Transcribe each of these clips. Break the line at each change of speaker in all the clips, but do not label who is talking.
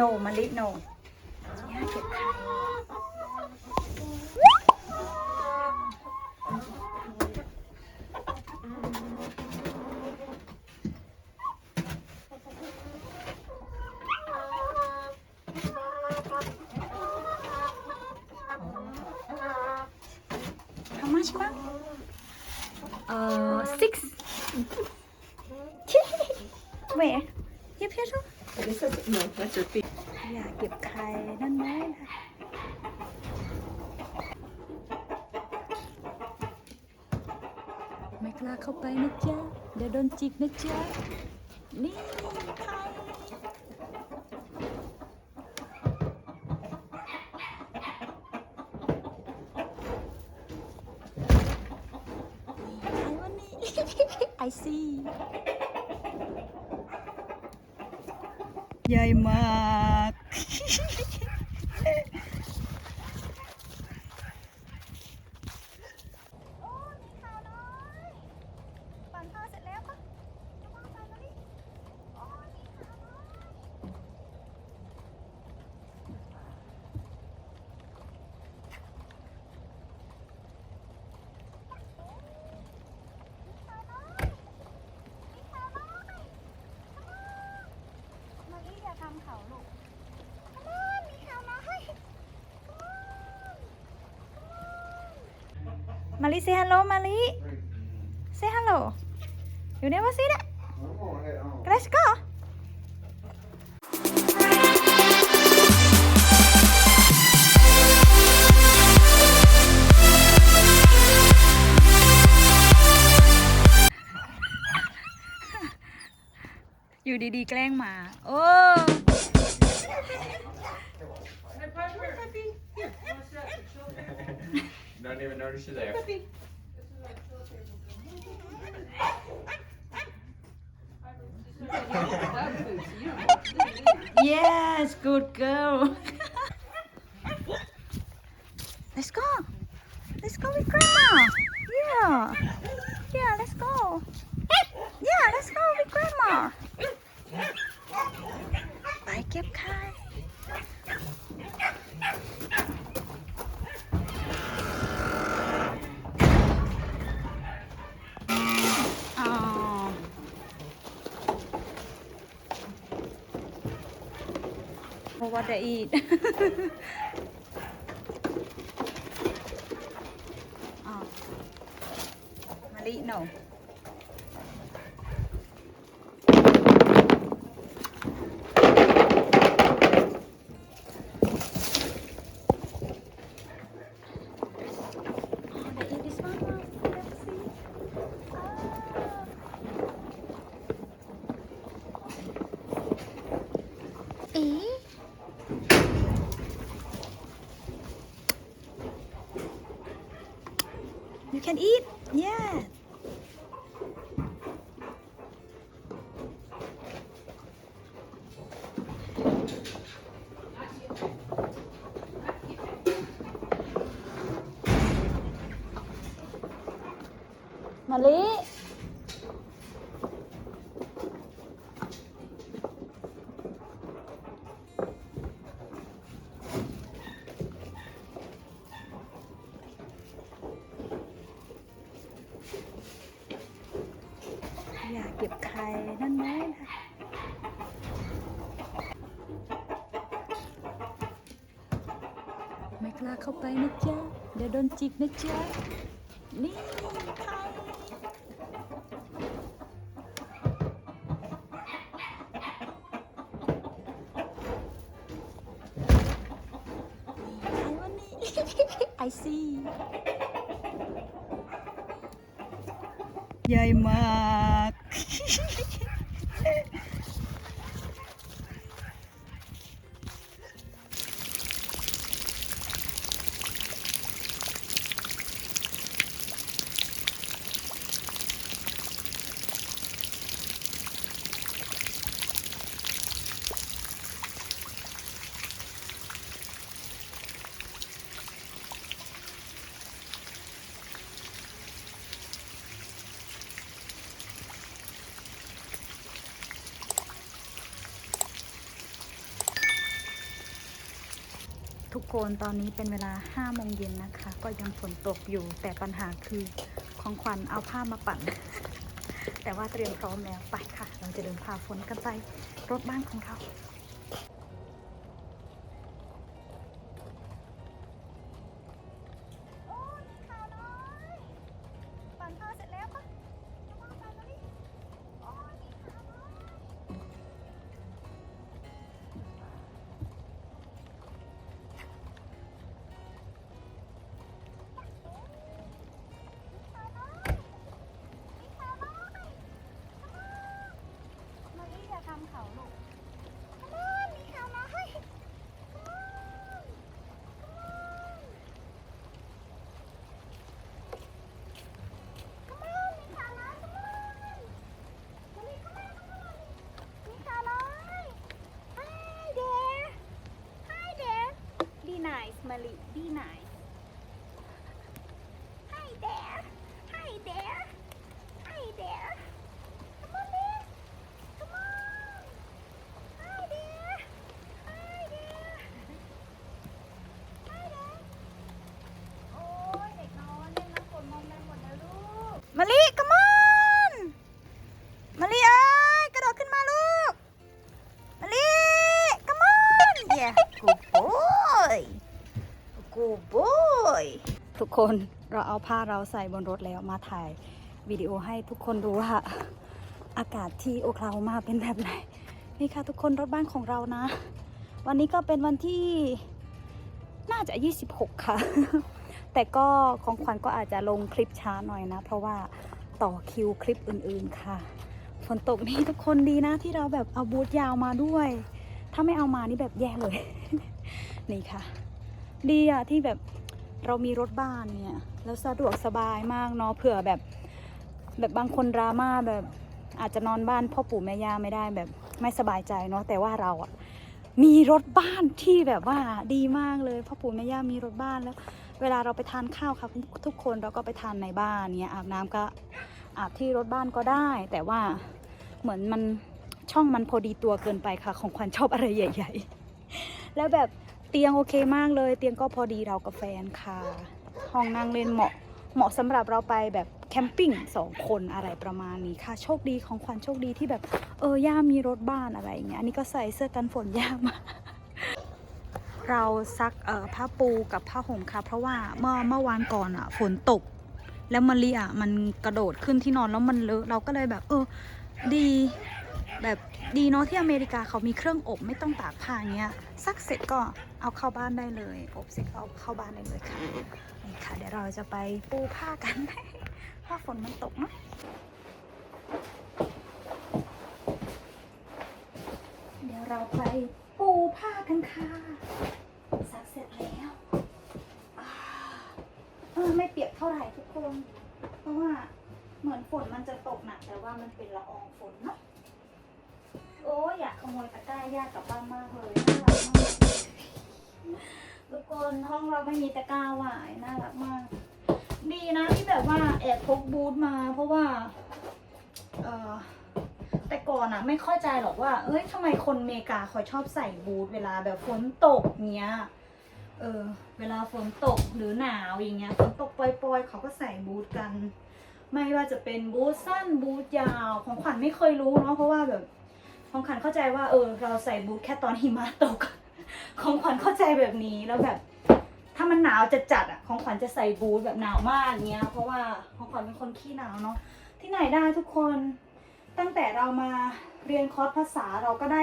โนมะลิโนย่าเก็บไข่ทำมาใช่ไหมเอ่อ six where you here too
This is, no, that's your feet.
อยากเก็บไข่นั่นไหมนะไม่กล้าเข้าไปนะจ๊ะเดี๋ยวโดนจิกนะจ๊ะนี่ไข่ไข่วั นนี้ I see ใหญ่มาก โอ้มีข่าวน้อยปั่นข้าวเสร็จแล้วก็จะมาไปแล้วนี่โอ้มีข่าวน้อยมีข่าวน้อยมีข่าวน้อย มาลี่อย่าทำ เขาลูก Come on มีข่าวน้อย Come on Come on มาลี่ say hello มาลี่ say hello you never see that let's go อยู่ดีๆ แกล้งหมา โอ้
Don't even notice you're there.
yes good girl. Let's go. Let's go with grandma. Yeah. Yeah let's go. Yeah let's go with grandma. ไป เก็บค่เพราะว่าจะอีดมาลีหน่อ Mali. Dạ, อยากเก็บไข่นั่นไหมนะไม่กล้าเข้าไปนะจ๊ะ เดี๋ยวโดนจิกนะจ๊ะ นี่ไข่ไข่วันนี้ I see ให คนตอนนี้เป็นเวลา5โมงเย็นนะคะ ก็ยังฝนตกอยู่ แต่ปัญหาคือของขวัญเอาผ้ามาปั่น แต่ว่าเตรียมพร้อมแล้วไปค่ะ เราจะเดินพาฝนกันไปรถบ้านของเรา nice มาลี Be nice Hi there Hi there Hi there Come on there Come on Hi there Hi there Hi there โอ้ยเด็กน้อยเล่นน้ำฝนมอมแมมหมดแล้วลูก มะลิ คนเราเอาผ้าเราใส่บนรถแล้วมาถ่ายวิดีโอให้ทุกคนดูว่าอากาศที่โอคลาโฮมาเป็นแบบไหน นี่ค่ะทุกคนรถบ้านของเรานะ วันนี้ก็เป็นวันที่น่าจะ 26 ค่ะ แต่ก็ของขวัญก็อาจจะลงคลิปช้าหน่อยนะ เพราะว่าต่อคิวคลิปอื่นๆค่ะฝนตกนี่ทุกคนดีนะที่เราแบบเอาบูทยาวมาด้วย ถ้าไม่เอามานี่แบบแย่เลย นี่ค่ะ ดีอะที่แบบ เรามีรถบ้านเนี่ย แล้วสะดวกสบายมากเนาะเผื่อแบบ แบบบางคนดราม่าแบบอาจจะนอนบ้านพ่อปู่แม่ย่าไม่ได้แบบไม่สบายใจเนาะแต่ว่าเราอะมีรถบ้านที่แบบว่าดีมากเลยพ่อปู่แม่ย่ามีรถบ้านแล้ว เวลาเราไปทานข้าวค่ะทุกคนเราก็ไปทานในบ้านเนี่ยอาบน้ำก็อาบที่รถบ้านก็ได้ แต่ว่าเหมือนมันช่องมันพอดีตัวเกินไปค่ะ ของขวัญชอบอะไรใหญ่ ๆ แล้วแบบ เตียงโอเคมากเลย เตียงก็พอดีเรากับแฟนค่ะ ห้องนั่งเล่นเหมาะเหมาะสำหรับเราไปแบบแคมปิ้งสองคนอะไรประมาณนี้ค่ะ โชคดีของขวัญโชคดีที่แบบเออย่ามีรถบ้านอะไรอย่างเงี้ยอันนี้ก็ใส่เสื้อกันฝนย่ามาเราซักเอ่อผ้าปูกับผ้าห่มค่ะ เพราะว่าเมื่อเมื่อวานก่อนอะฝนตก แล้วมะลิอะมันกระโดดขึ้นที่นอนแล้วมันเลอะเราก็เลยแบบ เออ ดี แบบดีเนาะที่อเมริกาเขามีเครื่องอบไม่ต้องตากผ้าอย่างเงี้ยซักเสร็จก็เอาเข้าบ้านได้เลย อบเสร็จก็เอาเข้าบ้านได้เลยค่ะนี่ค่ะ เดี๋ยวเราจะไปปูผ้ากันเพราะฝนมันตกเนาะเดี๋ยวเราไปปูผ้ากันค่ะซักเสร็จแล้วอ่าเออไม่เปียกเท่าไหร่ทุกคน เพราะว่าเหมือนฝนมันจะตกหนักแต่ว่ามันเป็นละอองฝนเนาะ โอ้ยอยากขโมยตะกร้าญาติกลับบ้านมากเลยน่ารักมากทุกคนห้องเราไม่มีตะกร้าหวายน่ารักมาก ดีนะที่แบบว่าแอบพกบูธมา เพราะว่า เออแต่ก่อนอะไม่เข้าใจหรอกว่า เอ้ยทำไมคนอเมริกาเขาชอบใส่บูธเวลาแบบฝนตกเงี้ย เออ เวลาฝนตกหรือหนาวอย่างเงี้ยฝนตกปล่อยๆเขาก็ใส่บูธกัน ไม่ว่าจะเป็นบูธสั้นบูธยาว ของขวัญไม่เคยรู้เนาะเพราะว่าแบบ ของขวัญเข้าใจว่าเออ เราใส่บูทแค่ตอนหิมะตก ของขวัญเข้าใจแบบนี้แล้วแบบ ถ้ามันหนาวจะจัดอะของขวัญจะใส่บูทแบบหนาวมากเงี้ย เพราะว่าของขวัญเป็นคนขี้หนาวเนาะที่ไหนได้ทุกคนตั้งแต่เรามาเรียนคอร์สภาษาเราก็ได้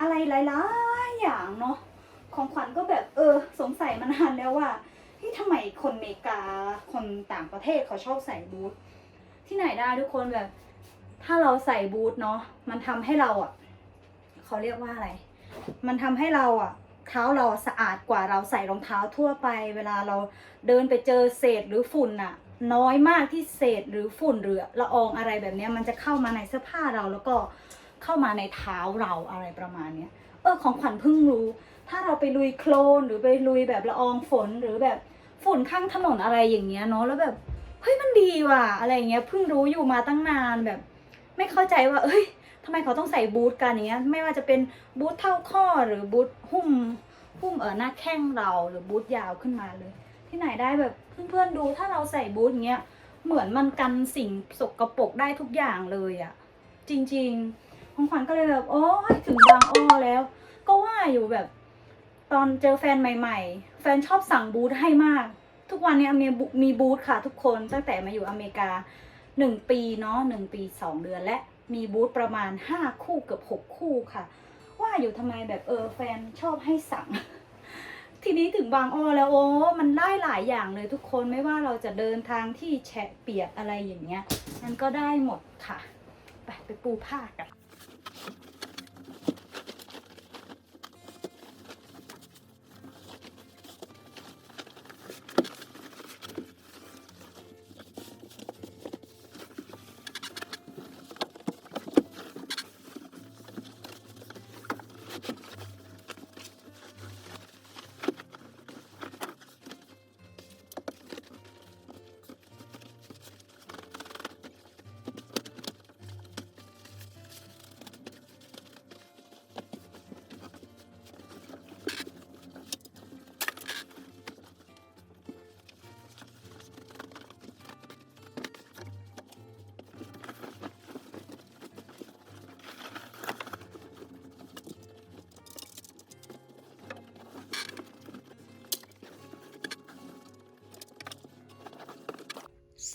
อะไรหลายๆอย่างเนาะของขวัญก็แบบเออ สงสัยมานานแล้วว่าที่ทำไมคนอเมริกาคนต่างประเทศเขาชอบใส่บูทที่ไหนได้ทุกคนแบบ ถ้าเราใส่บูทเนาะมันทำให้เราอะเขาเรียกว่าอะไร มันทำให้เราอะเท้าเราสะอาดกว่าเราใส่รองเท้าทั่วไป เวลาเราเดินไปเจอเศษหรือฝุ่นอะน้อยมากที่เศษหรือฝุ่นหรือละอองอะไรแบบนี้มันจะเข้ามาในเสื้อผ้าเราแล้วก็เข้ามาในเท้าเราอะไรประมาณเนี้ยเออของขวัญเพิ่งรู้ ถ้าเราไปลุยโคลนหรือไปลุยแบบละอองฝนหรือแบบฝุ่นข้างถนนอะไรอย่างเงี้ยเนาะแล้วแบบเฮ้ยมันดีว่ะอะไรเงี้ยเพิ่งรู้อยู่มาตั้งนานแบบ ไม่เข้าใจว่า เอ้ยทำไมเขาต้องใส่บูทกันอย่างเงี้ย ไม่ว่าจะเป็นบูทเท่าข้อหรือบูทหุ้มพุ่มเออหน้าแข้งเราหรือบูทยาวขึ้นมาเลย ที่ไหนได้แบบเพื่อนๆดูถ้าเราใส่บูทอย่างเงี้ยเหมือนมันกันสิ่งสกรปรกได้ทุกอย่างเลยอะจริงๆของขวัญก็เลยแบบโอ้ยถึงบางอ้อแล้ว ก็ว่าอยู่แบบ ตอนเจอแฟนใหม่ ๆ แฟนชอบสั่งบูทให้มาก ทุกวันนี้มีบูมีบูธค่ะทุกคนตั้งแต่มาอยู่อเมริกา หนึ่งปีเนาะหนึ่งปีสองเดือนและมีบูธประมาณห้าคู่เกือบหกคู่ค่ะ ว่าอยู่ทำไมแบบเออแฟนชอบให้สั่ง ทีนี้ถึงบางอ้อแล้วโอ้มันได้หลายอย่างเลยทุกคนไม่ว่าเราจะเดินทางที่แฉะเปียกอะไรอย่างเงี้ย มันก็ได้หมดค่ะ ไปไปปูผ้ากัน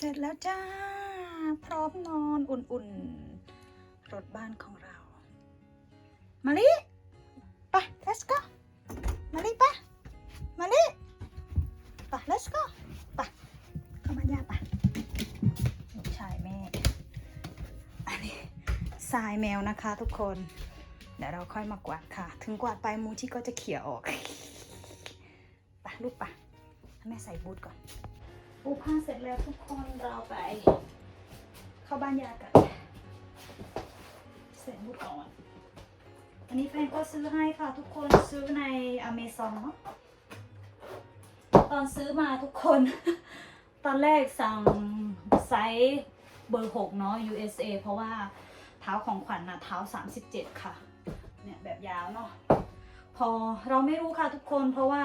เสร็จแล้วจ้า พร้อมนอนอุ่นๆ รถบ้านของเรา มาลิไป let's go มาลิไปมาลิไป let's go ไปเข้ามาย่าไปลูกชายแม่ อันนี้ทรายแมวนะคะทุกคน เดี๋ยวเราค่อยมากวาดค่ะ ถึงกวาดไปมูที่ก็จะเขี่ยออก ไปลูกไปให้แม่ใส่บูทก่อน ปูผ้าเสร็จแล้วทุกคนเราไป เข้าบ้านยากันเสร็จบุดก่อนอันนี้แฟนก็ซื้อให้ค่ะทุกคนซื้อในอเมซอนเนาะตอนซื้อมาทุกคน ตอนแรกสั่งไซส์เบอร์6เนาะ USA เพราะว่าเท้าของขวัญนะเท้า 37 ค่ะ เนี่ยแบบยาวเนาะ พอเราไม่รู้ค่ะทุกคนเพราะว่า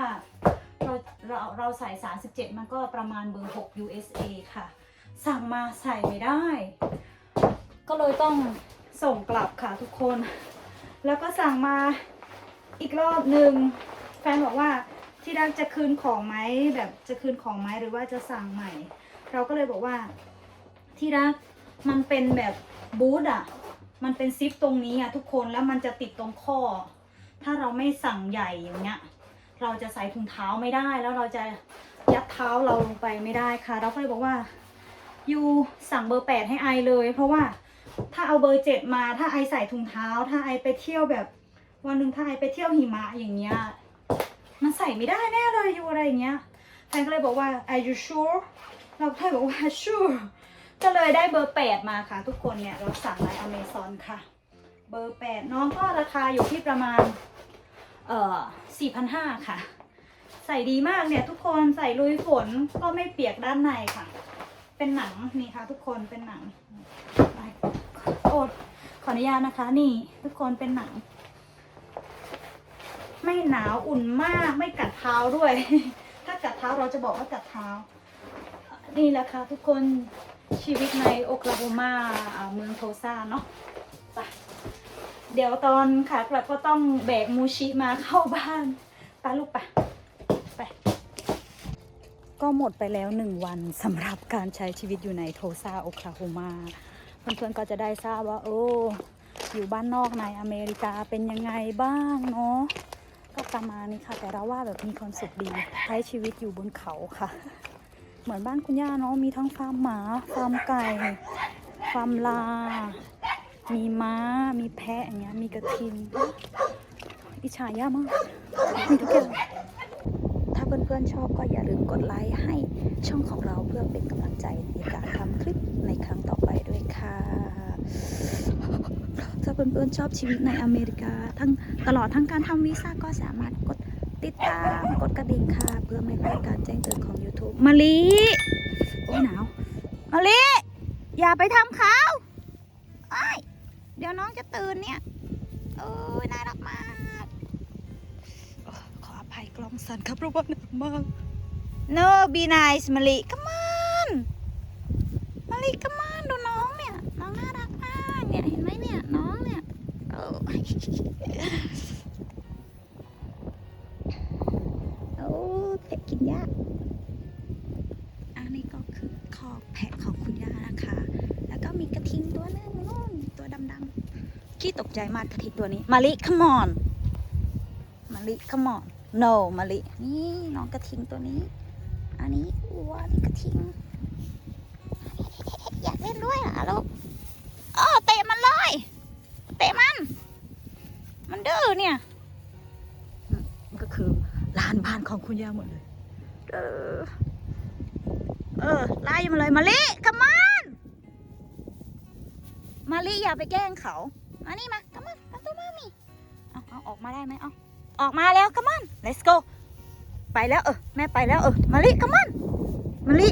เราเราเราใส่ 37 มันก็ประมาณเบอร์ 6 USA ค่ะ สั่งมาใส่ไม่ได้ ก็เลยต้องส่งกลับค่ะทุกคน แล้วก็สั่งมาอีกรอบหนึ่งแฟนบอกว่าที่รักจะคืนของไหมแบบจะคืนของไหมหรือว่าจะสั่งใหม่ เราก็เลยบอกว่าที่รักมันเป็นแบบบูทอะมันเป็นซิปตรงนี้อะทุกคนแล้วมันจะติดตรงข้อ ถ้าเราไม่สั่งใหญ่อย่างเงี้ย เราจะใส่ถุงเท้าไม่ได้ แล้วเราจะยัดเท้าเราลงไปไม่ได้ค่ะ เราก็เลยบอกว่ายูสั่งเบอร์แปดให้ไอเลย เพราะว่าถ้าเอาเบอร์เจ็ดมาถ้าไอใส่ถุงเท้า ถ้าไอไปเที่ยวแบบวันหนึ่งถ้าไอไปเที่ยวหิมะอย่างเงี้ยมันใส่ไม่ได้แน่เลยยูอะไรอย่างเงี้ยแฟนก็เลยบอกว่า are you sure เราก็เลยบอกว่า sure ก็เลยได้เบอร์แปดมาค่ะ ทุกคนเนี่ยเราสั่งในอเมซอนค่ะ เบอร์แปดน้องก็ราคาอยู่ที่ประมาณ เอ่อ4,500 ค่ะ ใส่ดีมากเนี่ยทุกคนใส่ลุยฝนก็ไม่เปียกด้านในค่ะ เป็นหนังนี่ค่ะ ทุกคนเป็นหนังโอดขออนุญาตนะคะ นี่ทุกคนเป็นหนัง ไม่หนาวอุ่นมากไม่กัดเท้าด้วย ถ้ากัดเท้าเราจะบอกว่ากัดเท้า นี่แหละค่ะทุกคนชีวิตในโอคลาโฮมาเมืองโทซาเนาะ เดี๋ยวตอนขากลับก็ต้องแบกมูชิมาเข้าบ้านไปลูกไปไป ก็หมดไปแล้วหนึ่งวันสำหรับการใช้ชีวิตอยู่ในโทซาโอคลาโฮมาเพื่อนๆก็จะได้ทราบว่า โอ้อยู่บ้านนอกในอเมริกาเป็นยังไงบ้างเนาะก็ประมาณนี้ค่ะ แต่เราว่าแบบมีความสุขดีใช้ชีวิตอยู่บนเขาค่ะ เหมือนบ้านคุณย่าเนาะมีทั้งฟาร์มหมาฟาร์มไก่ฟาร์มลา มีม้า มีแพะอย่างเงี้ย มีกระทิงอิจฉาย่ามาก มีทุกอย่าง ถ้าเพื่อนๆชอบก็อย่าลืมกดไลค์ให้ช่องของเราเพื่อเป็นกำลังใจในการทำคลิปในครั้งต่อไปด้วยค่ะ ถ้าเพื่อนๆชอบชีวิตในอเมริกา ทั้งตลอดทั้งการทำวีซ่าก็สามารถกดติดตามกดกระดิ่งค่ะ เพื่อไม่พลาดการแจ้งเตือนของ YouTube มาลีโอ้หนาวมาลีอย่าไปทำเขาไอ้ ดี๋ยวน้องจะตื่นเนี่ยโอ้ยน่ารักมากโอ้ขออภัยกล้องสั่นครับเพราะว่าหนักมาก No be nice มะลิ come on มะลิ come on ดูน้องเนี่ย น้องน่ารักมากเนี่ยเห็นไหมเนี่ยน้องเนี่ยโอ้โอ้แพะกินหญ้าอันนี้ก็คือคอกแพะของคุณย่านะคะ แล้วก็มีกระทิงตัวหนึงนู่นตัว ดำๆขี้ตกใจมากกระทิตัวนี้มาลิ come on มาลิ come on no มาลินี่น้องกระทิงตัวนี้ อันนี้วัวนี่กระทิง อยากเล่นด้วยเหรอลูกอ๋อเตะมันเลยเตะมัน มันดื้อเนี่ย มันก็คือลานบ้านของคุณย่าหมดเลย เออเออไล่มาเลยมาลิกมอน มาลิอย่าไปแกล้งเขา มานี่มากมอนมาตัวมามีเอาเอาออกมาได้ไหมเอาออกมาแล้วกมอน let's go ไปแล้วเออแม่ไปแล้วเออมาลิกมอนมาลิ